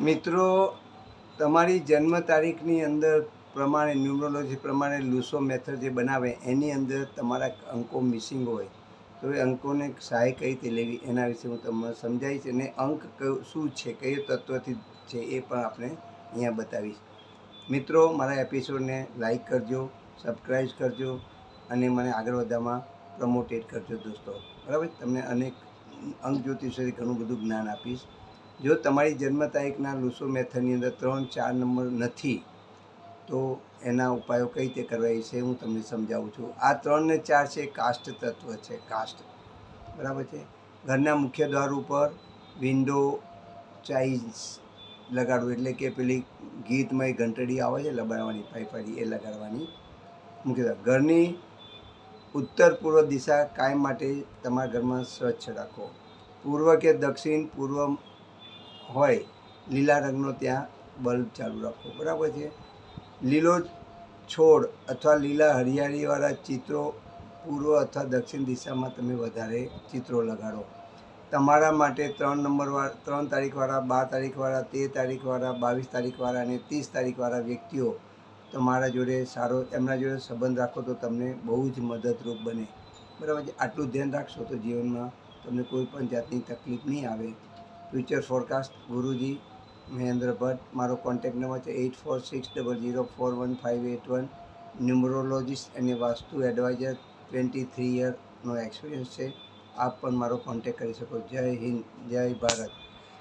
મિત્રો, તમારી જન્મ તારીખની અંદર પ્રમાણે, ન્યુમરોલોજી પ્રમાણે લૂસો મેથડ જે બનાવે, એની અંદર તમારા અંકો મિસિંગ હોય. તો એ અંકોને સહાય કઈ રીતે લેવી, એના વિશે હું તમને સમજાવીશ અને અંક કયું, શું છે, કયું તત્વથી છે એ પણ આપણે અહીંયા બતાવીશ. મિત્રો, મારા એપિસોડને લાઈક કરજો, સબસ્ક્રાઈબ કરજો અને મને આગળ વધવામાં પ્રમોટેડ કરજો દોસ્તો. બરાબર? તમને અનેક અંક જ્યોતિષ ઘણું બધું જ્ઞાન આપીશ. જો તમારી જન્મ તારીખના લુસો મેથડની અંદર ત્રણ ચાર નંબર નથી, તો એના ઉપાયો કઈ રીતે કરવા એ છે હું તમને સમજાવું છું. આ ત્રણ ને ચાર છે કાસ્ટ તત્વ છે કાસ્ટ બરાબર છે? ઘરના મુખ્ય દ્વાર ઉપર વિન્ડો ચાઇઝ લગાડવું એટલે કે પેલી ગીતમય ઘંટડી આવે છે લગાડવાની પાઇપાડી એ લગાડવાની. મુખ્ય દ્વાર. ઘરની ઉત્તર પૂર્વ દિશા કાયમ માટે તમારા ઘરમાં સ્વચ્છ રાખો. પૂર્વ કે દક્ષિણ, પૂર્વ હોય, લીલા રંગનો ત્યાં બલ્બ ચાલુ રાખો બરાબર છે? લીલો છોડ અથવા લીલા હરિયાળીવાળા ચિત્રો પૂર્વ અથવા દક્ષિણ દિશામાં તમે વધારે ચિત્રો લગાડો. તમારા માટે ત્રણ નંબરવાળા, ત્રણ તારીખવાળા, બાર તારીખવાળા, તેર તારીખવાળા, બાવીસ તારીખવાળા અને ત્રીસ તારીખવાળા વ્યક્તિઓ તમારા જોડે સારો, એમના જોડે સંબંધ રાખો તો તમને બહુ જ મદદરૂપ બને. બરાબર છે? આટલું ધ્યાન રાખશો તો જીવનમાં તમને કોઈ પણ જાતની તકલીફ નહીં આવે. ફ્યુચર ફોરકાસ્ટ ગુરુજી મહેન્દ્ર ભટ્ટ મારો કોન્ટેક્ટ નંબર છે eight four six double zero four one five eight one numerologist અને વાસ્તુ એડવાઇઝર ટ્વેન્ટી થ્રી યરનો એક્સપિરિયન્સ છે. આપ પણ મારો કોન્ટેક્ટ કરી શકો. જય હિન્દ, જય ભારત.